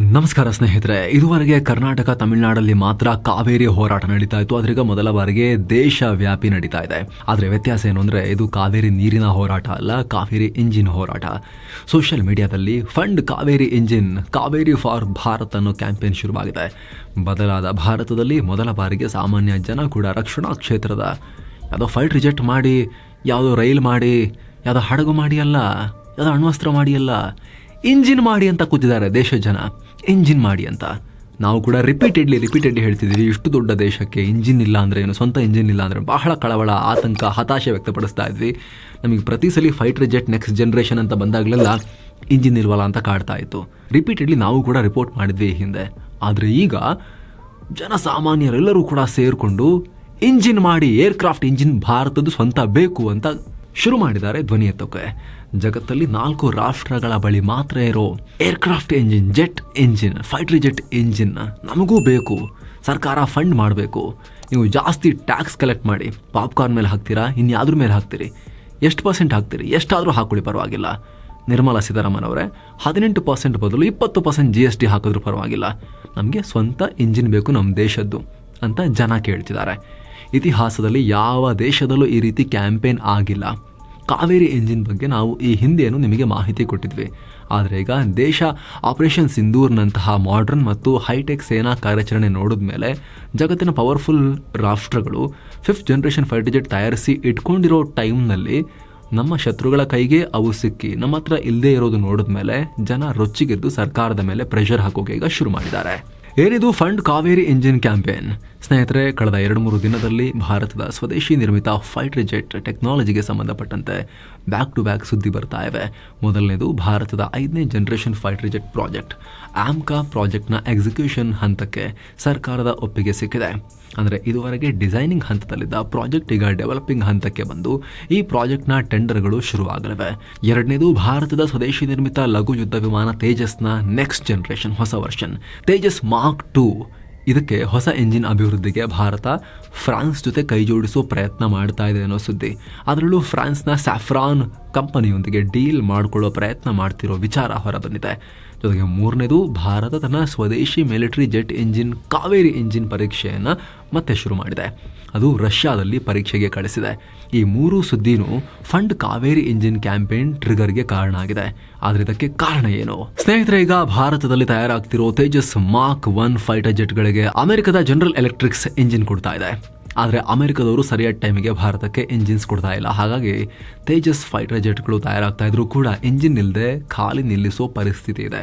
ನಮಸ್ಕಾರ ಸ್ನೇಹಿತರೆ, ಇದುವರೆಗೆ ಕರ್ನಾಟಕ ತಮಿಳುನಾಡಲ್ಲಿ ಮಾತ್ರ ಕಾವೇರಿ ಹೋರಾಟ ನಡೀತಾ ಇತ್ತು. ಅದರೀಗ ಮೊದಲ ಬಾರಿಗೆ ದೇಶ ವ್ಯಾಪಿ ನಡೀತಾ ಇದೆ. ಆದರೆ ವ್ಯತ್ಯಾಸ ಏನು ಅಂದರೆ ಇದು ಕಾವೇರಿ ನೀರಿನ ಹೋರಾಟ ಅಲ್ಲ, ಕಾವೇರಿ ಇಂಜಿನ್ ಹೋರಾಟ. ಸೋಷಿಯಲ್ ಮೀಡಿಯಾದಲ್ಲಿ fund Kaveri engine Kaveri for Bharat ಅನ್ನೋ ಕ್ಯಾಂಪೇನ್ ಶುರುವಾಗಿದೆ. ಬದಲಾದ ಭಾರತದಲ್ಲಿ ಮೊದಲ ಬಾರಿಗೆ ಸಾಮಾನ್ಯ ಜನ ಕೂಡ ರಕ್ಷಣಾ ಕ್ಷೇತ್ರದ ಯಾವುದೋ ಫೈಟ್ ರಿಜೆಕ್ಟ್ ಮಾಡಿ, ಯಾವುದೋ ರೈಲ್ ಮಾಡಿ, ಯಾವುದೋ ಹಡಗು ಮಾಡಿ ಅಲ್ಲ ಯಾವುದೋ ಅಣ್ವಸ್ತ್ರ ಮಾಡಿ ಅಲ್ಲ ಇಂಜಿನ್ ಮಾಡಿ ಅಂತ ಕೂತಿದ್ದಾರೆ ದೇಶ ಜನ. ಇಂಜಿನ್ ಮಾಡಿ ಅಂತ. ನಾವು ಕೂಡ ರಿಪೀಟೆಡ್ಲಿ ರಿಪೀಟೆಡ್ಲಿ ಹೇಳ್ತಿದ್ದೀವಿ, ಇಷ್ಟು ದೊಡ್ಡ ದೇಶಕ್ಕೆ ಇಂಜಿನ್ ಇಲ್ಲ ಅಂದರೆ ಏನು? ಸ್ವಂತ ಇಂಜಿನ್ ಇಲ್ಲ ಅಂದರೆ ಬಹಳ ಕಳವಳ, ಆತಂಕ, ಹತಾಶೆ ವ್ಯಕ್ತಪಡಿಸ್ತಾ ಇದ್ವಿ. ನಮಗೆ ಪ್ರತಿ ಸಲ ಫೈಟರ್ ಜೆಟ್ ನೆಕ್ಸ್ಟ್ ಜನ್ರೇಷನ್ ಅಂತ ಬಂದಾಗಲೆಲ್ಲ ಇಂಜಿನ್ ಇಲ್ವಲ್ಲ ಅಂತ ಕಾಡ್ತಾ ಇತ್ತು. ರಿಪೀಟೆಡ್ಲಿ ನಾವು ಕೂಡ ರಿಪೋರ್ಟ್ ಮಾಡಿದ್ವಿ ಹಿಂದೆ. ಆದರೆ ಈಗ ಜನಸಾಮಾನ್ಯರೆಲ್ಲರೂ ಕೂಡ ಸೇರಿಕೊಂಡು ಇಂಜಿನ್ ಮಾಡಿ ಏರ್ಕ್ರಾಫ್ಟ್ ಇಂಜಿನ್ ಭಾರತದ ಸ್ವಂತ ಬೇಕು ಅಂತ ಶುರು ಮಾಡಿದ್ದಾರೆ ಧ್ವನಿ ಎತ್ತೋಕೆ. ಜಗತ್ತಲ್ಲಿ ನಾಲ್ಕು ರಾಷ್ಟ್ರಗಳ ಬಳಿ ಮಾತ್ರ ಇರೋ aircraft engine jet engine fighter jet engine ನಮಗೂ ಬೇಕು. ಸರ್ಕಾರ ಫಂಡ್ ಮಾಡಬೇಕು. ನೀವು ಜಾಸ್ತಿ ಟ್ಯಾಕ್ಸ್ ಕಲೆಕ್ಟ್ ಮಾಡಿ. ಪಾಪ್ಕಾರ್ನ್ ಮೇಲೆ ಹಾಕ್ತೀರಾ? ಇನ್ಯಾವ್ದ್ರ ಮೇಲೆ ಹಾಕ್ತೀರಿ. ಎಷ್ಟು ಪರ್ಸೆಂಟ್ ಹಾಕ್ತೀರಿ? ಎಷ್ಟಾದರೂ ಹಾಕೊಳ್ಳಿ ಪರವಾಗಿಲ್ಲ. ನಿರ್ಮಲಾ ಸೀತಾರಾಮನ್ ಅವರೇ, ಹದಿನೆಂಟು ಪರ್ಸೆಂಟ್ ಬದಲು ಇಪ್ಪತ್ತು ಪರ್ಸೆಂಟ್ ಜಿ ಎಸ್ ಟಿ ಹಾಕಿದ್ರೂ ಪರವಾಗಿಲ್ಲ. ನಮಗೆ ಸ್ವಂತ ಇಂಜಿನ್ ಬೇಕು ನಮ್ಮ ದೇಶದ್ದು ಅಂತ ಜನ ಕೇಳ್ತಿದ್ದಾರೆ. ಇತಿಹಾಸದಲ್ಲಿ ಯಾವ ದೇಶದಲ್ಲೂ ಈ ರೀತಿ ಕ್ಯಾಂಪೇನ್ ಆಗಿಲ್ಲ. ಕಾವೇರಿ ಎಂಜಿನ್ ಬಗ್ಗೆ ನಾವು ಈ ಹಿಂದೆಯೂ ನಿಮಗೆ ಮಾಹಿತಿ ಕೊಟ್ಟಿದ್ವಿ. ಆದರೆ ಈಗ ದೇಶ ಆಪರೇಷನ್ ಸಿಂಧೂರ್ನಂತಹ ಮಾಡ್ರನ್ ಮತ್ತು ಹೈಟೆಕ್ ಸೇನಾ ಕಾರ್ಯಾಚರಣೆ ನೋಡಿದ ಮೇಲೆ ಜಗತ್ತಿನ ಪವರ್ಫುಲ್ ರಾಷ್ಟ್ರಗಳು ಫಿಫ್ತ್ ಜನರೇಷನ್ ಫೈಟರ್ ಜೆಟ್ ತಯಾರಿಸಿ ಇಟ್ಕೊಂಡಿರೋ ಟೈಮ್ನಲ್ಲಿ ನಮ್ಮ ಶತ್ರುಗಳ ಕೈಗೆ ಅವು ಸಿಕ್ಕಿ ನಮ್ಮ ಹತ್ರ ಇಲ್ಲದೇ ಇರೋದು ನೋಡಿದ ಮೇಲೆ ಜನ ರೊಚ್ಚಿಗೆದ್ದು ಸರ್ಕಾರದ ಮೇಲೆ ಪ್ರೆಷರ್ ಹಾಕೋಕೆ ಈಗ ಶುರು ಮಾಡಿದ್ದಾರೆ. ಏನಿದು ಫಂಡ್ ಕಾವೇರಿ ಇಂಜಿನ್ ಕ್ಯಾಂಪೇನ್. ಸ್ನೇಹಿತರೆ, ಕಳೆದ ಎರಡು ಮೂರು ದಿನದಲ್ಲಿ ಭಾರತದ ಸ್ವದೇಶಿ ನಿರ್ಮಿತ ಫೈಟರ್ ಜೆಟ್ ಟೆಕ್ನಾಲಜಿಗೆ ಸಂಬಂಧಪಟ್ಟಂತೆ ಬ್ಯಾಕ್ ಟು ಬ್ಯಾಕ್ ಸುದ್ದಿ ಬರ್ತಾ ಇವೆ. ಮೊದಲನೇದು ಭಾರತದ ಐದನೇ generation fighter jet project AMCA ಪ್ರಾಜೆಕ್ಟ್ನ execution ಹಂತಕ್ಕೆ ಸರ್ಕಾರದ ಒಪ್ಪಿಗೆ ಸಿಕ್ಕಿದೆ. ಅಂದರೆ ಇದುವರೆಗೆ ಡಿಸೈನಿಂಗ್ ಹಂತದಲ್ಲಿದ್ದ ಪ್ರಾಜೆಕ್ಟ್ ಈಗ ಡೆವಲಪಿಂಗ್ ಹಂತಕ್ಕೆ ಬಂದು ಈ ಪ್ರಾಜೆಕ್ಟ್ನ ಟೆಂಡರ್ಗಳು ಶುರುವಾಗಲಿವೆ. ಎರಡನೇದು ಭಾರತದ ಸ್ವದೇಶಿ ನಿರ್ಮಿತ ಲಘು ಯುದ್ಧ ವಿಮಾನ ತೇಜಸ್ನ ನೆಕ್ಸ್ಟ್ ಜನರೇಷನ್, ಹೊಸ ವರ್ಷನ್. Tejas mark two. ಇದಕ್ಕೆ ಹೊಸ ಎಂಜಿನ್ ಅಭಿವೃದ್ಧಿಗೆ ಭಾರತ ಫ್ರಾನ್ಸ್ ಜೊತೆ ಕೈ ಜೋಡಿಸೋ ಪ್ರಯತ್ನ ಮಾಡ್ತಾ ಇದೆ ಅನ್ನೋ ಸುದ್ದಿ. ಅದರಲ್ಲೂ ಫ್ರಾನ್ಸ್ನ ಸ್ಯಾಫ್ರಾನ್ ಕಂಪನಿಯೊಂದಿಗೆ ಡೀಲ್ ಮಾಡಿಕೊಳ್ಳೋ ಪ್ರಯತ್ನ ಮಾಡ್ತಿರೋ ವಿಚಾರ ಹೊರಬಂದಿದೆ. ಜೊತೆಗೆ ಮೂರನೇದು ಭಾರತ ತನ್ನ ಸ್ವದೇಶಿ military jet engine Kaveri engine ಪರೀಕ್ಷೆಯನ್ನು ಮತ್ತೆ ಶುರು ಮಾಡಿದೆ. ಅದು ರಷ್ಯಾದಲ್ಲಿ ಪರೀಕ್ಷೆಗೆ ಕಳಿಸಿದೆ. ಈ ಮೂರು ಸುದ್ದಿನೂ ಫಂಡ್ ಕಾವೇರಿ ಇಂಜಿನ್ ಕ್ಯಾಂಪೇನ್ ಟ್ರಿಗರ್ಗೆ ಕಾರಣ ಆಗಿದೆ. ಆದರೆ ಇದಕ್ಕೆ ಕಾರಣ ಏನು? ಸ್ನೇಹಿತರೆ, ಈಗ ಭಾರತದಲ್ಲಿ ತಯಾರಾಗ್ತಿರೋ ತೇಜಸ್ ಮಾರ್ಕ್ ಒನ್ ಫೈಟರ್ ಜೆಟ್ಗಳಿಗೆ ಅಮೆರಿಕದ ಜನರಲ್ ಎಲೆಕ್ಟ್ರಿಕ್ಸ್ ಇಂಜಿನ್ ಕೊಡ್ತಾ ಇದೆ. ಆದರೆ ಅಮೆರಿಕದವರು ಸರಿಯಾದ ಟೈಮಿಗೆ ಭಾರತಕ್ಕೆ ಇಂಜಿನ್ಸ್ ಕೊಡ್ತಾ ಇಲ್ಲ. ಹಾಗಾಗಿ ತೇಜಸ್ ಫೈಟರ್ ಜೆಟ್ಗಳು ತಯಾರಾಗ್ತಾ ಇದ್ರು ಕೂಡ ಇಂಜಿನ್ ಇಲ್ಲದೆ ಖಾಲಿ ನಿಲ್ಲಿಸೋ ಪರಿಸ್ಥಿತಿ ಇದೆ.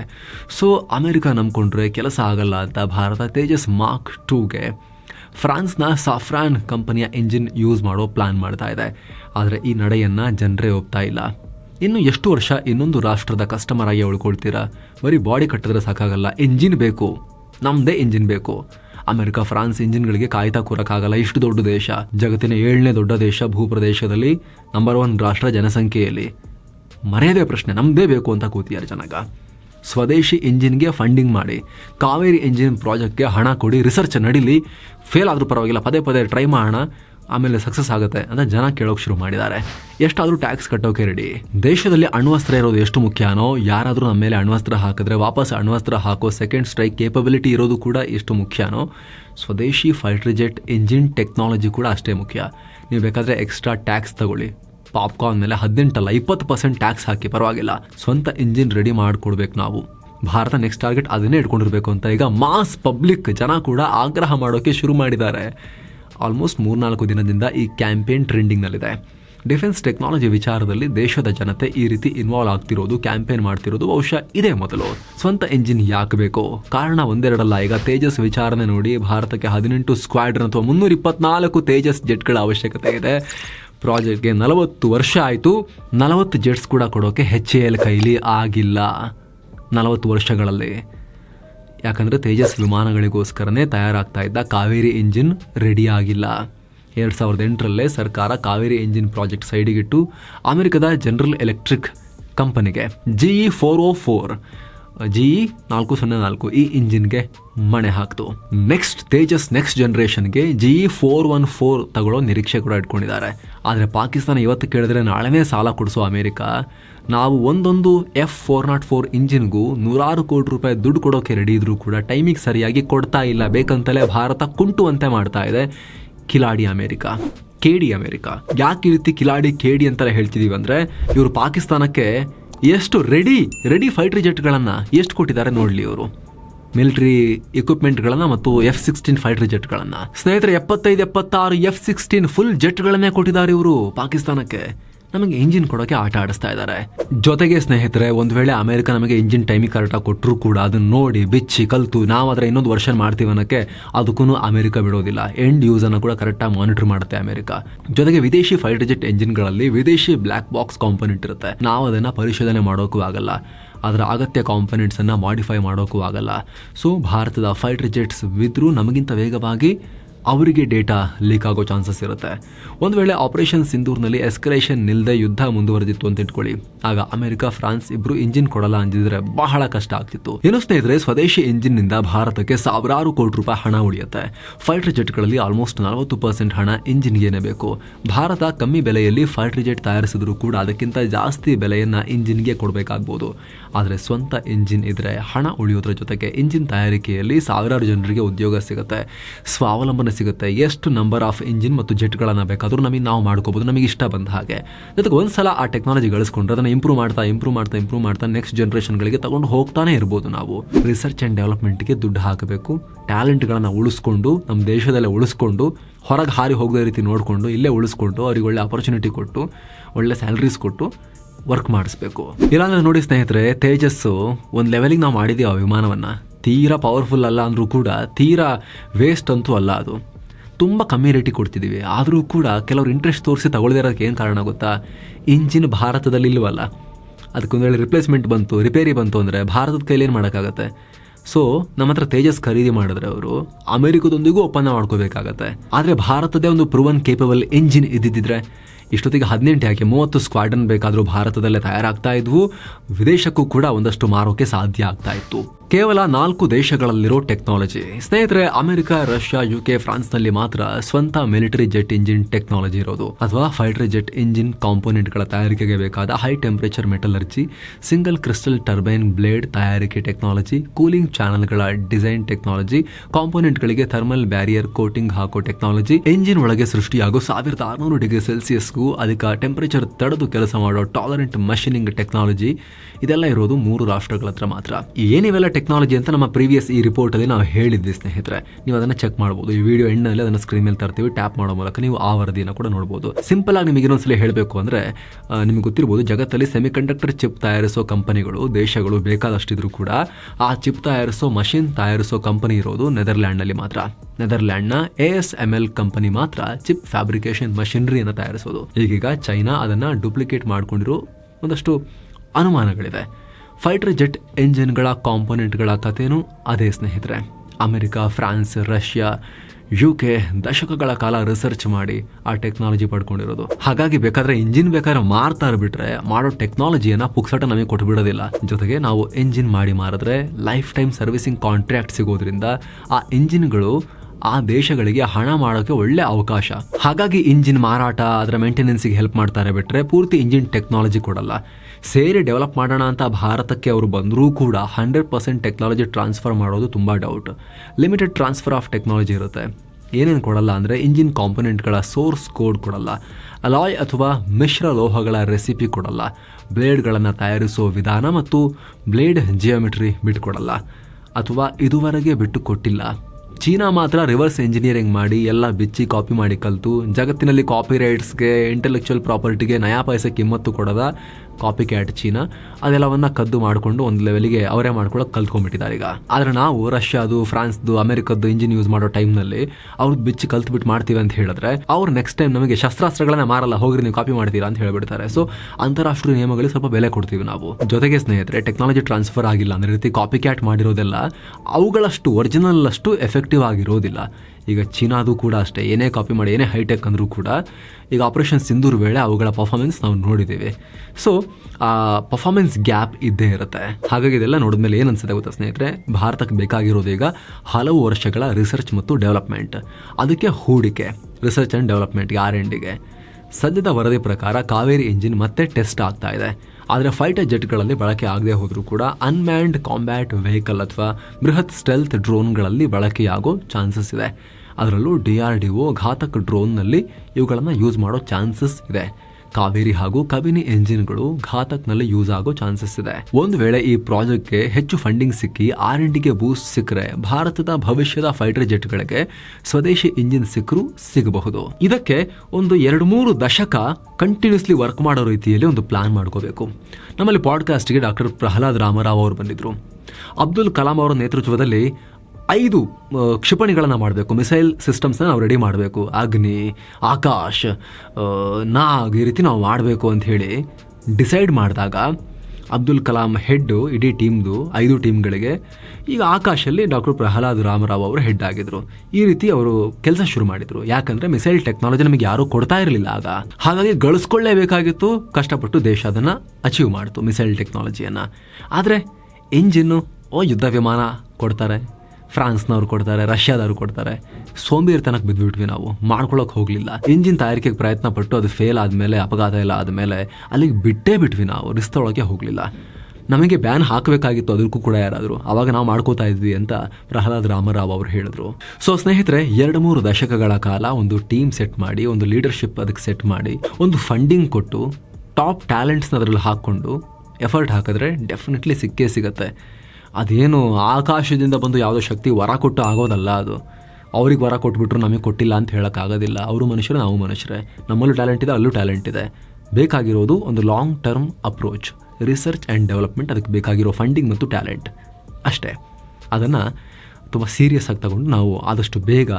ಸೊ ಅಮೆರಿಕ ನಂಬಿಕೊಂಡ್ರೆ ಕೆಲಸ ಆಗಲ್ಲ ಅಂತ ಭಾರತ ತೇಜಸ್ ಮಾರ್ಕ್ ಟೂಗೆ ಫ್ರಾನ್ಸ್ನ ಸಾಫ್ರಾನ್ ಕಂಪನಿಯ ಇಂಜಿನ್ ಯೂಸ್ ಮಾಡೋ ಪ್ಲಾನ್ ಮಾಡ್ತಾ ಇದೆ. ಆದರೆ ಈ ನಡೆಯನ್ನು ಜನರೇ ಒಪ್ತಾ ಇಲ್ಲ. ಇನ್ನು ಎಷ್ಟು ವರ್ಷ ಇನ್ನೊಂದು ರಾಷ್ಟ್ರದ ಕಸ್ಟಮರ್ ಆಗಿ ಉಳ್ಕೊಳ್ತೀರಾ ಬರೀ ಬಾಡಿ ಕಟ್ಟಿದ್ರೆ ಸಾಕಾಗಲ್ಲ. ಇಂಜಿನ್ ಬೇಕು. ನಮ್ಮದೇ ಇಂಜಿನ್ ಬೇಕು. ಅಮೆರಿಕ, ಫ್ರಾನ್ಸ್ ಇಂಜಿನ್ಗಳಿಗೆ ಕಾಯ್ತಾ ಕೂರಕ್ಕಾಗಲ್ಲ. ಇಷ್ಟು ದೊಡ್ಡ ದೇಶ. ಜಗತ್ತಿನ ಏಳನೇ ದೊಡ್ಡ ದೇಶ ಭೂಪ್ರದೇಶದಲ್ಲಿ ನಂಬರ್ ಒನ್ ರಾಷ್ಟ್ರ ಜನಸಂಖ್ಯೆಯಲ್ಲಿ. ಮರೆಯದೇ ಪ್ರಶ್ನೆ ನಮ್ಮದೇ ಬೇಕು ಅಂತ ಕೂತಿದ್ದಾರೆ ಜನಗ. ಸ್ವದೇಶಿ ಇಂಜಿನ್ಗೆ ಫಂಡಿಂಗ್ ಮಾಡಿ. ಕಾವೇರಿ ಇಂಜಿನ್ ಪ್ರಾಜೆಕ್ಟ್ಗೆ ಹಣ ಕೊಡಿ ರಿಸರ್ಚ್ ನಡೀಲಿ. ಫೇಲ್ ಆದರೂ ಪರವಾಗಿಲ್ಲ, ಪದೇ ಪದೇ ಟ್ರೈ ಮಾಡೋಣ. ಆಮೇಲೆ ಸಕ್ಸಸ್ ಆಗುತ್ತೆ ಅಂತ ಜನ ಕೇಳೋಕೆ ಶುರು ಮಾಡಿದ್ದಾರೆ. ಎಷ್ಟಾದರೂ ಟ್ಯಾಕ್ಸ್ ಕಟ್ಟೋಕೆ ರೆಡಿ ದೇಶದಲ್ಲಿ ಅಣ್ವಸ್ತ್ರ ಇರೋದು ಎಷ್ಟು ಮುಖ್ಯನೋ, ಯಾರಾದರೂ ನಮ್ಮ ಮೇಲೆ ಅಣ್ವಸ್ತ್ರ ಹಾಕಿದ್ರೆ ವಾಪಸ್ ಅಣ್ವಸ್ತ್ರ ಹಾಕೋ ಸೆಕೆಂಡ್ ಸ್ಟ್ರೈಕ್ ಕೇಪಬಿಲಿಟಿ ಇರೋದು ಕೂಡ ಎಷ್ಟು ಮುಖ್ಯನೋ, ಸ್ವದೇಶಿ ಫೈಟರ್ ಜೆಟ್ ಇಂಜಿನ್ ಟೆಕ್ನಾಲಜಿ ಕೂಡ ಅಷ್ಟೇ ಮುಖ್ಯ. ನೀವು ಬೇಕಾದರೆ ಎಕ್ಸ್ಟ್ರಾ ಟ್ಯಾಕ್ಸ್ ತಗೊಳ್ಳಿ. ಪಾಪ್ಕಾರ್ನ್ ಮೇಲೆ ಹದಿನೆಂಟಲ್ಲ ಇಪ್ಪತ್ತು ಪರ್ಸೆಂಟ್ ಟ್ಯಾಕ್ಸ್ ಹಾಕಿ ಪರವಾಗಿಲ್ಲ. ಸ್ವಂತ ಇಂಜಿನ್ ರೆಡಿ ಮಾಡಿಕೊಡ್ಬೇಕು ನಾವು. ಭಾರತ ನೆಕ್ಸ್ಟ್ ಟಾರ್ಗೆಟ್ ಅದನ್ನೇ ಇಟ್ಕೊಂಡಿರ್ಬೇಕು ಅಂತ ಈಗ ಮಾಸ್ ಪಬ್ಲಿಕ್ ಜನ ಕೂಡ ಆಗ್ರಹ ಮಾಡೋಕೆ ಶುರು ಮಾಡಿದ್ದಾರೆ. ಆಲ್ಮೋಸ್ಟ್ ಮೂರ್ನಾಲ್ಕು ದಿನದಿಂದ ಈ ಕ್ಯಾಂಪೇನ್ ಟ್ರೆಂಡಿಂಗ್ನಲ್ಲಿದೆ. ಡಿಫೆನ್ಸ್ ಟೆಕ್ನಾಲಜಿ ವಿಚಾರದಲ್ಲಿ ದೇಶದ ಜನತೆ ಈ ರೀತಿ ಇನ್ವಾಲ್ವ್ ಆಗ್ತಿರೋದು, ಕ್ಯಾಂಪೇನ್ ಮಾಡ್ತಿರೋದು ಬಹುಶಃ ಇದೇ ಮೊದಲು. ಸ್ವಂತ ಎಂಜಿನ್ ಯಾಕೆ ಬೇಕು? ಕಾರಣ ಒಂದೆರಡಲ್ಲ, ಈಗ ತೇಜಸ್ ವಿಚಾರಣೆ ನೋಡಿ ಭಾರತಕ್ಕೆ ಹದಿನೆಂಟು ಸ್ಕ್ವಾಡ್ರನ್ ಅಥವಾ ಮುನ್ನೂರ ಇಪ್ಪತ್ನಾಲ್ಕು ತೇಜಸ್ ಜೆಟ್ಗಳ ಅವಶ್ಯಕತೆ ಇದೆ. ಪ್ರಾಜೆಕ್ಟ್ಗೆ ನಲವತ್ತು ವರ್ಷ ಆಯಿತು, ನಲವತ್ತು ಜೆಟ್ಸ್ ಕೂಡ ಕೊಡೋಕೆ ಹೆಚ್ ಎ ಎಲ್ ಕೈಲಿ ಆಗಿಲ್ಲ. ನಲವತ್ತು ವರ್ಷಗಳಲ್ಲಿ. ಯಾಕಂದರೆ ತೇಜಸ್ ವಿಮಾನಗಳಿಗೋಸ್ಕರನೇ ತಯಾರಾಗ್ತಾ ಇದ್ದ ಕಾವೇರಿ ಇಂಜಿನ್ ರೆಡಿ ಆಗಿಲ್ಲ. ಎರಡು ಸಾವಿರದ ಎಂಟರಲ್ಲೇ ಸರ್ಕಾರ ಕಾವೇರಿ ಇಂಜಿನ್ ಪ್ರಾಜೆಕ್ಟ್ ಸೈಡಿಗಿಟ್ಟು ಅಮೆರಿಕದ ಜನರಲ್ ಎಲೆಕ್ಟ್ರಿಕ್ ಕಂಪನಿಗೆ G E four O four G ನಾಲ್ಕು ಸೊನ್ನೆ ನಾಲ್ಕು ಈ ಇಂಜಿನ್ಗೆ ಮಣೆ ಹಾಕ್ತು. ನೆಕ್ಸ್ಟ್ ತೇಜಸ್ ನೆಕ್ಸ್ಟ್ ಜನ್ರೇಷನ್ಗೆ ಜಿ ಫೋರ್ ಒನ್ ಫೋರ್ ತಗೊಳ್ಳೋ ನಿರೀಕ್ಷೆ ಕೂಡ ಇಟ್ಕೊಂಡಿದ್ದಾರೆ. ಆದರೆ ಪಾಕಿಸ್ತಾನ ಇವತ್ತು ಕೇಳಿದ್ರೆ ನಾಳೆನೇ ಸಾಲ ಕೊಡಿಸೋ ಅಮೆರಿಕ. ನಾವು ಒಂದೊಂದು ಎಫ್ ಫೋರ್ ನಾಟ್ ಫೋರ್ ಇಂಜಿನ್ಗೂ ನೂರಾರು ಕೋಟಿ ರೂಪಾಯಿ ದುಡ್ಡು ಕೊಡೋಕೆ ರೆಡಿ ಇದ್ರೂ ಕೂಡ ಟೈಮಿಗೆ ಸರಿಯಾಗಿ ಕೊಡ್ತಾ ಇಲ್ಲ. ಬೇಕಂತಲೇ ಭಾರತ ಕುಂಟುವಂತೆ ಮಾಡ್ತಾ ಇದೆ. ಕಿಲಾಡಿ ಅಮೆರಿಕ, ಕೇಡಿ ಅಮೆರಿಕ. ಯಾಕೆ ಈ ರೀತಿ ಕಿಲಾಡಿ, ಕೇಡಿ ಅಂತೆಲ್ಲ ಹೇಳ್ತಿದೀವಿ ಅಂದರೆ ಇವರು ಪಾಕಿಸ್ತಾನಕ್ಕೆ ಎಷ್ಟು ರೆಡಿ ರೆಡಿ ಫೈಟರ್ ಜೆಟ್ಗಳನ್ನು ಎಷ್ಟು ಕೊಟ್ಟಿದ್ದಾರೆ ನೋಡಲಿ ಇವರು? ಮಿಲಿಟರಿ ಇಕ್ವಿಪ್ಮೆಂಟ್ಗಳನ್ನು ಮತ್ತು ಎಫ್ ಸಿಕ್ಸ್ಟೀನ್ ಫೈಟರ್ ಜೆಟ್ಗಳನ್ನು ಸ್ನೇಹಿತರೆ, ಎಪ್ಪತ್ತೈದು, ಎಪ್ಪತ್ತಾರು ಎಫ್ ಸಿಕ್ಸ್ಟೀನ್ ಫುಲ್ ಜೆಟ್ಗಳನ್ನೇ ಕೊಟ್ಟಿದ್ದಾರೆ ಇವರು ಪಾಕಿಸ್ತಾನಕ್ಕೆ. ನಮಗೆ ಇಂಜಿನ್ ಕೊಡೋಕೆ ಆಟ ಆಡಿಸ್ತಾ ಇದ್ದಾರೆ. ಜೊತೆಗೆ ಸ್ನೇಹಿತರೆ, ಒಂದು ವೇಳೆ ಅಮೆರಿಕ ನಮಗೆ ಇಂಜಿನ್ ಟೈಮಿಗೆ ಕರೆಕ್ಟಾಗಿ ಕೊಟ್ಟರು ಕೂಡ ಅದನ್ನ ನೋಡಿ, ಬಿಚ್ಚಿ, ಕಲ್ತು ನಾವು ಅದರ ಇನ್ನೊಂದು ವರ್ಷನ್ ಮಾಡ್ತೀವಿ ಅನ್ನೋಕ್ಕೆ ಅದಕ್ಕೂ ಅಮೆರಿಕ ಬಿಡೋದಿಲ್ಲ. ಎಂಡ್ ಯೂಸ್ ಅನ್ನು ಕೂಡ ಕರೆಕ್ಟಾಗಿ ಮಾನಿಟರ್ ಮಾಡುತ್ತೆ ಅಮೆರಿಕ. ಜೊತೆಗೆ ವಿದೇಶಿ ಫೈಟರ್ ಜೆಟ್ ಎಂಜಿನ್ಗಳಲ್ಲಿ ವಿದೇಶಿ ಬ್ಲ್ಯಾಕ್ ಬಾಕ್ಸ್ ಕಾಂಪೊನೆಂಟ್ ಇರುತ್ತೆ. ನಾವು ಅದನ್ನು ಪರಿಶೋಧನೆ ಮಾಡೋಕ್ಕೂ ಆಗಲ್ಲ. ಅದರ ಅಗತ್ಯ ಕಾಂಪೊನೆಂಟ್ಸನ್ನು ಮಾಡಿಫೈ ಮಾಡೋಕ್ಕೂ ಆಗಲ್ಲ. ಸೊ ಭಾರತದ ಫೈಟರ್ ಜೆಟ್ಸ್ ವಿದ್ರೂ ನಮಗಿಂತ ವೇಗವಾಗಿ ಅವರಿಗೆ ಡೇಟಾ ಲೀಕ್ ಆಗೋ ಚಾನ್ಸಸ್ ಇರುತ್ತೆ. ಒಂದು ವೇಳೆ ಆಪರೇಷನ್ ಸಿಂಧೂರ್ನಲ್ಲಿ ಎಸ್ಕಲೇಷನ್ ನಿಲ್ಲದೆ ಯುದ್ಧ ಮುಂದುವರೆದಿತ್ತು ಅಂತ ಇಟ್ಕೊಳ್ಳಿ. ಆಗ ಅಮೆರಿಕ, ಫ್ರಾನ್ಸ್ ಇಬ್ರು ಇಂಜಿನ್ ಕೊಡಲ್ಲ ಅಂದಿದ್ರೆ ಬಹಳ ಕಷ್ಟ ಆಗ್ತಿತ್ತು. ಏನು ಸ್ನೇಹಿತರೆ, ಸ್ವದೇಶಿ ಇಂಜಿನ್ನಿಂದ ಭಾರತಕ್ಕೆ ಸಾವಿರಾರು ಕೋಟಿ ರೂಪಾಯಿ ಹಣ ಉಳಿಯುತ್ತೆ. ಫೈಟರ್ ಜೆಟ್ಗಳಲ್ಲಿ ಆಲ್ಮೋಸ್ಟ್ ನಲವತ್ತು ಪರ್ಸೆಂಟ್ ಹಣ ಇಂಜಿನ್ಗೇನೆ ಬೇಕು. ಭಾರತ ಕಮ್ಮಿ ಬೆಲೆಯಲ್ಲಿ ಫೈಟರ್ ಜೆಟ್ ತಯಾರಿಸಿದ್ರು ಕೂಡ ಅದಕ್ಕಿಂತ ಜಾಸ್ತಿ ಬೆಲೆಯನ್ನ ಇಂಜಿನ್ಗೆ ಕೊಡಬೇಕಾಗ್ಬೋದು. ಆದರೆ ಸ್ವಂತ ಇಂಜಿನ್ ಇದ್ರೆ ಹಣ ಉಳಿಯೋದ್ರ ಜೊತೆಗೆ ಇಂಜಿನ್ ತಯಾರಿಕೆಯಲ್ಲಿ ಸಾವಿರಾರು ಜನರಿಗೆ ಉದ್ಯೋಗ ಸಿಗುತ್ತೆ. ಸ್ವಾವಲಂಬನೆ ಸಿಗುತ್ತೆ. ಎಷ್ಟು ನಂಬರ್ ಆಫ್ ಇಂಜಿನ್ ಮತ್ತು ಜೆಟ್ಗಳನ್ನು ಬೇಕಾದರೂ ನಮಗೆ ನಾವು ಮಾಡ್ಕೋಬೋದು. ನಮಗೆ ಇಷ್ಟ ಬಂದ ಹಾಗೆ. ಜೊತೆಗೆ ಒಂದ್ಸಲ ಆ ಟೆಕ್ನಾಲಜಿ ಗಳಿಸ್ಕೊಂಡ್ರೆ ಅದನ್ನು ಇಂಪ್ರೂವ್ ಮಾಡ್ತಾ ಇಂಪ್ರೂವ್ ಮಾಡ್ತಾ ಇಂಪ್ರೂವ್ ಮಾಡ್ತಾ ನೆಕ್ಸ್ಟ್ ಜನರೇಷನ್ಗಳಿಗೆ ತಗೊಂಡು ಹೋಗ್ತಾನೆ ಇರ್ಬೋದು ನಾವು. ರಿಸರ್ಚ್ ಆ್ಯಂಡ್ ಡೆವಲಪ್ಮೆಂಟ್ಗೆ ದುಡ್ಡು ಹಾಕಬೇಕು. ಟ್ಯಾಲೆಂಟ್ಗಳನ್ನು ಉಳಿಸ್ಕೊಂಡು ನಮ್ಮ ದೇಶದಲ್ಲೇ ಉಳಿಸ್ಕೊಂಡು, ಹೊರಗೆ ಹಾರಿ ಹೋಗೋ ರೀತಿ ನೋಡಿಕೊಂಡು, ಇಲ್ಲೇ ಉಳಿಸ್ಕೊಂಡು, ಅವ್ರಿಗೆ ಒಳ್ಳೆ ಅಪರ್ಚುನಿಟಿ ಕೊಟ್ಟು, ಒಳ್ಳೆ ಸ್ಯಾಲ್ರೀಸ್ ಕೊಟ್ಟು ವರ್ಕ್ ಮಾಡಿಸ್ಬೇಕು. ಇಲ್ಲಾಂದ್ರೆ ನೋಡಿ ಸ್ನೇಹಿತರೆ, ತೇಜಸ್ಸು, ಒಂದು ಲೆವೆಲಿಗೆ ನಾವು ಮಾಡಿದ್ದೀವಿ ಆ ವಿಮಾನವನ್ನು. ತೀರಾ ಪವರ್ಫುಲ್ ಅಲ್ಲ ಅಂದರೂ ಕೂಡ ತೀರಾ ವೇಸ್ಟ್ ಅಂತೂ ಅಲ್ಲ ಅದು. ತುಂಬ ಕಮ್ಮಿ ರೇಟಿಗೆ ಕೊಡ್ತಿದ್ದೀವಿ ಆದರೂ ಕೂಡ ಕೆಲವರು ಇಂಟ್ರೆಸ್ಟ್ ತೋರಿಸಿ ತಗೊಳ್ದಿರೋದಕ್ಕೆ ಏನು ಕಾರಣ ಗೊತ್ತಾ? ಇಂಜಿನ್ ಭಾರತದಲ್ಲಿ ಇಲ್ವಲ್ಲ? ಅದಕ್ಕೊಂದು ವೇಳೆ ರಿಪ್ಲೇಸ್ಮೆಂಟ್ ಬಂತು ರಿಪೇರಿ ಬಂತು ಅಂದರೆ ಭಾರತದ ಕೈಲಿ ಏನು ಮಾಡೋಕ್ಕಾಗತ್ತೆ? ಸೊ ನಮ್ಮ ಹತ್ರ ತೇಜಸ್ ಖರೀದಿ ಮಾಡಿದ್ರೆ ಅವರು ಅಮೆರಿಕದೊಂದಿಗೂ ಒಪ್ಪಂದ ಮಾಡ್ಕೋಬೇಕಾಗತ್ತೆ. ಆದರೆ ಭಾರತದೇ ಒಂದು ಪ್ರೂವನ್ ಕೇಪಬಲ್ ಇಂಜಿನ್ ಇದ್ದಿದ್ದರೆ ಇಷ್ಟೊತ್ತಿಗೆ ಹದಿನೆಂಟು ಯಾಕೆ, ಮೂವತ್ತು ಸ್ಕ್ವಾಡನ್ ಬೇಕಾದರೂ ಭಾರತದಲ್ಲೇ ತಯಾರಾಗ್ತಾ ಇದ್ವು. ವಿದೇಶಕ್ಕೂ ಕೂಡ ಒಂದಷ್ಟು ಮಾರೋಕೆ ಸಾಧ್ಯ ಆಗ್ತಾ ಇತ್ತು. ಕೇವಲ ನಾಲ್ಕು ದೇಶಗಳಲ್ಲಿರೋ ಟೆಕ್ನಾಲಜಿ ಸ್ನೇಹಿತರೆ, ಅಮೆರಿಕ, ರಷ್ಯಾ ಯುಕೆ ಫ್ರಾನ್ಸ್ನಲ್ಲಿ ಮಾತ್ರ ಸ್ವಂತ ಮಿಲಿಟರಿ ಜೆಟ್ ಇಂಜಿನ್ ಟೆಕ್ನಾಲಜಿ ಇರೋದು. ಅಥವಾ ಫೈಟರ್ ಜೆಟ್ ಇಂಜಿನ್ ಕಾಂಪೋನೆಂಟ್ಗಳ ತಯಾರಿಕೆಗೆ ಬೇಕಾದ high temperature metallurgy single crystal turbine blade ತಯಾರಿಕೆ ಟೆಕ್ನಾಲಜಿ ಕೂಲಿಂಗ್ ಚಾನಲ್ಗಳ ಡಿಸೈನ್ ಟೆಕ್ನಾಲಜಿ ಕಾಂಪೋನೆಂಟ್ಗಳಿಗೆ ಥರ್ಮಲ್ ಬ್ಯಾರಿಯರ್ ಕೋಟಿಂಗ್ ಹಾಕೋ ಟೆಕ್ನಾಲಜಿ ಇಂಜಿನ್ ಒಳಗೆ ಸೃಷ್ಟಿಯಾಗೋ ಸಾವಿರದ ಆರುನೂರು ಡಿಗ್ರಿ ಸೆಲ್ಸಿಯಸ್ಗೂ ಅದಕ್ಕೆ ಟೆಂಪ್ರೇಚರ್ ತಡೆದು ಕೆಲಸ ಮಾಡೋ ಟಾಲರೆಂಟ್ ಮಷಿನಿಂಗ್ ಟೆಕ್ನಾಲಜಿ ಇದೆಲ್ಲ ಇರೋದು ಮೂರು ರಾಷ್ಟ್ರಗಳ ಹತ್ರ ಮಾತ್ರ. ಏನಿವೆಲ್ಲ ಟೆಕ್ನಾಲಜಿ ಅಂತ ನಮ್ಮ ಪ್ರೀವಿಯಸ್ ಈ ರಿಪೋರ್ಟ್ ಅಲ್ಲಿ ನಾವು ಹೇಳಿದ್ವಿ ಸ್ನೇಹಿತರೆ. ನೀವು ಅದನ್ನ ಚೆಕ್ ಮಾಡಬಹುದು ಈ ವಿಡಿಯೋ ಎಂಡ್ನಲ್ಲಿ ಅದನ್ನು ಸ್ಕ್ರೀನ್ ಮೇಲೆ ತರ್ತೀವಿ ಟ್ಯಾಪ್ ಮಾಡೋ ಮೂಲಕ ನೀವು ಆ ವರದಿಯನ್ನು ಕೂಡ ನೋಡಬಹುದು ಸಿಂಪಲ್ ಆಗಿ ನಿಮಗೆ ಇನ್ನೊಂದ್ಸಲ ಹೇಳಬೇಕು ಅಂದ್ರೆ ನಿಮ್ಗೆ ಗೊತ್ತಿರಬಹುದು ಜಗತ್ತಲ್ಲಿ ಸೆಮಿ ಕಂಡಕ್ಟರ್ ಚಿಪ್ ತಯಾರಿಸೋ ಕಂಪನಿಗಳು ದೇಶಗಳು ಬೇಕಾದಷ್ಟಿದ್ರು ಕೂಡ ಆ ಚಿಪ್ ತಯಾರಿಸೋ ಮಷಿನ್ ತಯಾರಿಸೋ ಕಂಪನಿ ಇರೋದು ನೆದರ್ಲ್ಯಾಂಡ್ನಲ್ಲಿ ಮಾತ್ರ. ನೆದರ್ಲ್ಯಾಂಡ್ನ A S M L company ಮಾತ್ರ ಚಿಪ್ ಫ್ಯಾಬ್ರಿಕೇಶನ್ ಮಷಿನರಿಯನ್ನು ತಯಾರಿಸೋದು. ಈಗೀಗ ಚೈನಾ ಅದನ್ನು ಡೂಪ್ಲಿಕೇಟ್ ಮಾಡಿಕೊಂಡಿರೋ ಒಂದಷ್ಟು ಅನುಮಾನಗಳಿದೆ ಫೈಟರ್ ಜೆಟ್ ಎಂಜಿನ್ಗಳ ಕಾಂಪೊನೆಂಟ್ಗಳ ಕಥೆಯೂ ಅದೇ ಸ್ನೇಹಿತರೆ. America, France, Russia U K ದಶಕಗಳ ಕಾಲ ರಿಸರ್ಚ್ ಮಾಡಿ ಆ ಟೆಕ್ನಾಲಜಿ ಪಡ್ಕೊಂಡಿರೋದು. ಹಾಗಾಗಿ ಬೇಕಾದ್ರೆ ಇಂಜಿನ್ ಬೇಕಾದ್ರೆ ಮಾರ್ತಾ ಇರ್ಬಿಟ್ರೆ ಮಾಡೋ ಟೆಕ್ನಾಲಜಿಯನ್ನ ಪುಕ್ಸಟ ನಮಗೆ ಕೊಟ್ಬಿಡೋದಿಲ್ಲ. ಜೊತೆಗೆ ನಾವು ಎಂಜಿನ್ ಮಾಡಿ ಮಾರಿದ್ರೆ ಲೈಫ್ ಟೈಮ್ ಸರ್ವಿಸಿಂಗ್ ಕಾಂಟ್ರಾಕ್ಟ್ ಸಿಗೋದ್ರಿಂದ ಆ ಇಂಜಿನ್ಗಳು ಆ ದೇಶಗಳಿಗೆ ಹಣ ಮಾಡೋಕೆ ಒಳ್ಳೆ ಅವಕಾಶ. ಹಾಗಾಗಿ ಇಂಜಿನ್ ಮಾರಾಟ, ಅದರ ಮೇಂಟೆನೆನ್ಸಿಗೆ ಹೆಲ್ಪ್ ಮಾಡ್ತಾರೆ ಬಿಟ್ಟರೆ ಪೂರ್ತಿ ಇಂಜಿನ್ ಟೆಕ್ನಾಲಜಿ ಕೊಡಲ್ಲ. ಸೇರಿ ಡೆವಲಪ್ ಮಾಡೋಣ ಅಂತ ಭಾರತಕ್ಕೆ ಅವರು ಬಂದರೂ ಕೂಡ ಹಂಡ್ರೆಡ್ ಪರ್ಸೆಂಟ್ ಟೆಕ್ನಾಲಜಿ ಟ್ರಾನ್ಸ್ಫರ್ ಮಾಡೋದು ತುಂಬ doubt. Limited transfer of technology ಇರುತ್ತೆ. ಏನೇನು ಕೊಡಲ್ಲ ಅಂದರೆ ಇಂಜಿನ್ ಕಾಂಪೊನೆಂಟ್ಗಳ ಸೋರ್ಸ್ ಕೋಡ್ ಕೊಡಲ್ಲ. ಅಲಾಯ್ ಅಥವಾ ಮಿಶ್ರ ಲೋಹಗಳ ರೆಸಿಪಿ ಕೊಡಲ್ಲ. ಬ್ಲೇಡ್ಗಳನ್ನು ತಯಾರಿಸೋ ವಿಧಾನ ಮತ್ತು ಬ್ಲೇಡ್ ಜಿಯೋಮೆಟ್ರಿ ಬಿಟ್ಟುಕೊಡಲ್ಲ ಅಥವಾ ಇದುವರೆಗೆ ಬಿಟ್ಟು ಕೊಟ್ಟಿಲ್ಲ ಚೀನಾ ಮಾತ್ರ ರಿವರ್ಸ್ ಇಂಜಿನಿಯರಿಂಗ್ ಮಾಡಿ ಎಲ್ಲ ಬಿಚ್ಚಿ ಕಾಪಿ ಮಾಡಿ ಕಲಿತು, ಜಗತ್ತಿನಲ್ಲಿ ಕಾಪಿ ರೈಟ್ಸ್ಗೆ ಇಂಟೆಲೆಕ್ಚುಯಲ್ ಪ್ರಾಪರ್ಟಿಗೆ ನಯಾ ಪೈಸೆ ಕಿಮ್ಮತ್ತು ಕೊಡದ ಕಾಪಿ ಕ್ಯಾಟ್ ಚೀನಾ, ಅದೆಲ್ಲವನ್ನ ಕದ್ದು ಮಾಡಿಕೊಂಡು ಒಂದು ಲೆವೆಲ್ಗೆ ಅವರೇ ಮಾಡ್ಕೊಳ್ಳೋಕೆ ಕಲ್ತ್ಕೊಂಡ್ಬಿಟ್ಟಿದ್ದಾರೆ ಈಗ. ಆದರೆ ನಾವು ರಷ್ಯಾದು, ಫ್ರಾನ್ಸ್ದು, ಅಮೆರಿಕದ್ದು ಇಂಜಿನ್ ಯೂಸ್ ಮಾಡೋ ಟೈಮ್ನಲ್ಲಿ ಅವ್ರದ್ದು ಬಿಚ್ಚಿ ಕಲ್ತ್ಬಿಟ್ಟು ಮಾಡ್ತೀವಿ ಅಂತ ಹೇಳಿದ್ರೆ ಅವ್ರು ನೆಕ್ಸ್ಟ್ ಟೈಮ್ ನಮಗೆ ಶಸ್ತ್ರಾಸ್ತ್ರಗಳನ್ನ ಮಾರಲ್ಲ, ಹೋಗ್ರಿ ನೀವು ಕಾಪಿ ಮಾಡ್ತೀರಾ ಅಂತ ಹೇಳಿಬಿಡ್ತಾರೆ. ಸೊ ಅಂತಾರಾಷ್ಟ್ರೀಯ ನಿಯಮಗಳಿಗೆ ಸ್ವಲ್ಪ ಬೆಲೆ ಕೊಡ್ತೀವಿ ನಾವು. ಜೊತೆಗೆ ಸ್ನೇಹಿತರೆ ಟೆಕ್ನಾಲಜಿ ಟ್ರಾನ್ಸ್ಫರ್ ಆಗಿಲ್ಲ ಅಂದ್ರೆ ರೀತಿ ಕಾಪಿ ಕ್ಯಾಟ್ ಮಾಡಿರೋದೆಲ್ಲ, ಅವುಗಳಷ್ಟು ಒರಿಜಿನಲ್ ಅಷ್ಟು ಎಫೆಕ್ಟಿವ್ ಆಗಿರೋದಿಲ್ಲ. ಈಗ ಚೀನಾದು ಕೂಡ ಅಷ್ಟೇ. ಏನೇ ಕಾಪಿ ಮಾಡಿ, ಏನೇ ಹೈಟೆಕ್ ಅಂದರೂ ಕೂಡ ಈಗ ಆಪರೇಷನ್ ಸಿಂಧೂರ್ ವೇಳೆ ಅವುಗಳ ಪರ್ಫಾರ್ಮೆನ್ಸ್ ನಾವು ನೋಡಿದ್ದೀವಿ ಸೊ ಆ ಪರ್ಫಾರ್ಮೆನ್ಸ್ ಗ್ಯಾಪ್ ಇದ್ದೇ ಇರುತ್ತೆ. ಹಾಗಾಗಿ ಇದೆಲ್ಲ ನೋಡಿದ ಮೇಲೆ ಏನು ಅನ್ಸುತ್ತೆ ಗೊತ್ತಾ ಸ್ನೇಹಿತರೆ? ಭಾರತಕ್ಕೆ ಬೇಕಾಗಿರೋದು ಈಗ ಹಲವು ವರ್ಷಗಳ ರಿಸರ್ಚ್ ಮತ್ತು ಡೆವಲಪ್ಮೆಂಟ್ ಅದಕ್ಕೆ ಹೂಡಿಕೆ ರಿಸರ್ಚ್ ಆ್ಯಂಡ್ ಡೆವಲಪ್ಮೆಂಟ್ಗೆ ಆರ್ ಎಂಡಿಗೆ ಡಿಗೆ ಸದ್ಯದ ವರದಿ ಪ್ರಕಾರ ಕಾವೇರಿ ಇಂಜಿನ್ ಮತ್ತೆ ಟೆಸ್ಟ್ ಆಗ್ತಾ ಇದೆ. ಆದರೆ ಫೈಟರ್ ಜೆಟ್ಗಳಲ್ಲಿ ಬಳಕೆ ಆಗದೆ ಹೋದರೂ ಕೂಡ ಅನ್ಮ್ಯಾಂಡ್ ಕಾಂಬ್ಯಾಟ್ ವೆಹಿಕಲ್ ಅಥವಾ ಬೃಹತ್ ಸ್ಟೆಲ್ತ್ ಡ್ರೋನ್ಗಳಲ್ಲಿ ಬಳಕೆಯಾಗೋ ಚಾನ್ಸಸ್ ಇದೆ. ಅದರಲ್ಲೂ D R D O Ghatak ಡ್ರೋನ್ನಲ್ಲಿ ಇವುಗಳನ್ನು ಯೂಸ್ ಮಾಡೋ ಚಾನ್ಸಸ್ ಇದೆ. ಕಾವೇರಿ ಹಾಗೂ ಕಬಿನಿ ಎಂಜಿನ್ಗಳು ಘಾತಕ್ನಲ್ಲಿ ಯೂಸ್ ಆಗೋ ಚಾನ್ಸಸ್ ಇದೆ. ಒಂದು ವೇಳೆ ಈ ಪ್ರಾಜೆಕ್ಟ್ಗೆ ಹೆಚ್ಚು ಫಂಡಿಂಗ್ ಸಿಕ್ಕಿ ಆರ್ ಎನ್ ಡಿಗೆ ಬೂಸ್ಟ್ ಸಿಕ್ಕರೆ ಭಾರತದ ಭವಿಷ್ಯದ ಫೈಟರ್ ಜೆಟ್ಗಳಿಗೆ ಸ್ವದೇಶಿ ಇಂಜಿನ್ ಸಿಕ್ಕರೂ ಸಿಗಬಹುದು. ಇದಕ್ಕೆ ಒಂದು ಎರಡು ಮೂರು ದಶಕ ಕಂಟಿನ್ಯೂಸ್ಲಿ ವರ್ಕ್ ಮಾಡೋ ರೀತಿಯಲ್ಲಿ ಒಂದು ಪ್ಲಾನ್ ಮಾಡ್ಕೋಬೇಕು. ನಮ್ಮಲ್ಲಿ ಪಾಡ್ಕಾಸ್ಟ್ಗೆ ಡಾಕ್ಟರ್ ಪ್ರಹ್ಲಾದ್ ರಾಮರಾವ್ ಅವರು ಬಂದಿದ್ರು. ಅಬ್ದುಲ್ ಕಲಾಂ ಅವರ ನೇತೃತ್ವದಲ್ಲಿ ಐದು ಕ್ಷಿಪಣಿಗಳನ್ನು ಮಾಡಬೇಕು. ಮಿಸೈಲ್ ಸಿಸ್ಟಮ್ಸ್ನ ನಾವು ರೆಡಿ ಮಾಡಬೇಕು. ಅಗ್ನಿ, ಆಕಾಶ್ ನಾಗ್ ಈ ರೀತಿ ನಾವು ಮಾಡಬೇಕು ಅಂತ ಹೇಳಿ ಡಿಸೈಡ್ ಮಾಡಿದಾಗ ಅಬ್ದುಲ್ ಕಲಾಂ ಹೆಡ್ಡು, ಇಡೀ ಟೀಮ್ದು ಐದು ಟೀಮ್ಗಳಿಗೆ ಈಗ ಆಕಾಶಲ್ಲಿ ಡಾಕ್ಟರ್ ಪ್ರಹ್ಲಾದ್ ರಾಮರಾವ್ ಅವರು ಹೆಡ್ ಆಗಿದ್ರು. ಈ ರೀತಿ ಅವರು ಕೆಲಸ ಶುರು ಮಾಡಿದರು. ಯಾಕಂದರೆ ಮಿಸೈಲ್ ಟೆಕ್ನಾಲಜಿ ನಮಗೆ ಯಾರೂ ಕೊಡ್ತಾ ಇರಲಿಲ್ಲ ಆಗ. ಹಾಗಾಗಿ ಗಳಿಸ್ಕೊಳ್ಳೇಬೇಕಾಗಿತ್ತು, ಕಷ್ಟಪಟ್ಟು ದೇಶ ಅದನ್ನು ಅಚೀವ್ ಮಾಡ್ತು ಮಿಸೈಲ್ ಟೆಕ್ನಾಲಜಿಯನ್ನು. ಆದರೆ ಇಂಜಿನ್ನು ಓ ಯುದ್ಧ ವಿಮಾನ ಕೊಡ್ತಾರೆ. ಫ್ರಾನ್ಸ್ನವ್ರು ಕೊಡ್ತಾರೆ, ರಷ್ಯಾದವ್ರು ಕೊಡ್ತಾರೆ. ಸೋಂಬೇರಿತನಕ್ಕೆ ಬಿದ್ದುಬಿಟ್ವಿ ನಾವು. ಮಾಡ್ಕೊಳಕ್ಕೆ ಹೋಗಲಿಲ್ಲ. ಇಂಜಿನ್ ತಯಾರಿಕೆಗೆ ಪ್ರಯತ್ನ ಪಟ್ಟು ಅದು ಫೇಲ್ ಆದಮೇಲೆ, ಅಪಘಾತ ಎಲ್ಲ ಆದಮೇಲೆ ಅಲ್ಲಿಗೆ ಬಿಟ್ಟೇ ಬಿಟ್ವಿ ನಾವು. ರಿಸ್ಕ್ ತೊಗೊಳಕ್ಕೆ ಹೋಗಲಿಲ್ಲ. ನಮಗೆ ಬ್ಯಾನ್ ಹಾಕಬೇಕಾಗಿತ್ತು ಅದಕ್ಕೂ ಕೂಡ ಯಾರಾದರೂ. ಆವಾಗ ನಾವು ಮಾಡ್ಕೋತಾ ಇದ್ವಿ ಅಂತ ಪ್ರಹ್ಲಾದ್ ರಾಮರಾವ್ ಅವರು ಹೇಳಿದ್ರು. ಸೊ ಸ್ನೇಹಿತರೆ, ಎರಡು ಮೂರು ದಶಕಗಳ ಕಾಲ ಒಂದು ಟೀಮ್ ಸೆಟ್ ಮಾಡಿ, ಒಂದು ಲೀಡರ್ಶಿಪ್ ಅದಕ್ಕೆ ಸೆಟ್ ಮಾಡಿ, ಒಂದು ಫಂಡಿಂಗ್ ಕೊಟ್ಟು ಟಾಪ್ ಟ್ಯಾಲೆಂಟ್ಸ್ನ ಅದರಲ್ಲಿ ಹಾಕ್ಕೊಂಡು ಎಫರ್ಟ್ ಹಾಕಿದ್ರೆ ಡೆಫಿನೆಟ್ಲಿ ಸಿಕ್ಕೇ ಸಿಗತ್ತೆ. ಅದೇನು ಆಕಾಶದಿಂದ ಬಂದು ಯಾವುದೋ ಶಕ್ತಿ ವರ ಕೊಟ್ಟು ಆಗೋದಲ್ಲ ಅದು. ಅವ್ರಿಗೆ ವರ ಕೊಟ್ಬಿಟ್ರು ನಮಗೆ ಕೊಟ್ಟಿಲ್ಲ ಅಂತ ಹೇಳೋಕ್ಕಾಗೋದಿಲ್ಲ. ಅವರು ಮನುಷ್ಯರು, ನಾವು ಮನುಷ್ಯರೇ. ನಮ್ಮಲ್ಲೂ ಟ್ಯಾಲೆಂಟ್ ಇದೆ, ಅಲ್ಲೂ ಟ್ಯಾಲೆಂಟ್ ಇದೆ. ಬೇಕಾಗಿರೋದು ಒಂದು long term approach research and development ಅದಕ್ಕೆ ಬೇಕಾಗಿರೋ ಫಂಡಿಂಗ್ ಮತ್ತು ಟ್ಯಾಲೆಂಟ್ ಅಷ್ಟೇ. ಅದನ್ನು ತುಂಬ ಸೀರಿಯಸ್ ಆಗಿ ತಗೊಂಡು ನಾವು ಆದಷ್ಟು ಬೇಗ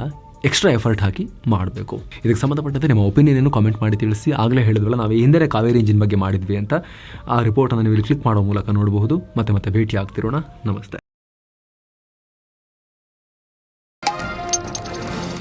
ಎಕ್ಸ್ಟ್ರಾ ಎಫರ್ಟ್ ಹಾಕಿ ಮಾಡಬೇಕು. ಇದಕ್ಕೆ ಸಂಬಂಧಪಟ್ಟಂತೆ ನಿಮ್ಮ ಒಪಿನಿಯನ್ ಏನು ಕಾಮೆಂಟ್ ಮಾಡಿ ತಿಳಿಸಿ. ಆಗಲೇ ಹೇಳಿದ್ವಲ್ಲ, ನಾವು ಹಿಂದೆ ಕಾವೇರಿ ಇಂಜಿನ್ ಬಗ್ಗೆ ಮಾಡಿದ್ವಿ ಅಂತ. ಆ ರಿಪೋರ್ಟನ್ನು ನೀವು ಕ್ಲಿಕ್ ಮಾಡೋ ಮೂಲಕ ನೋಡಬಹುದು. ಮತ್ತೆ ಮತ್ತೆ ಭೇಟಿ ಆಗ್ತಿರೋಣ ನಮಸ್ತೆ.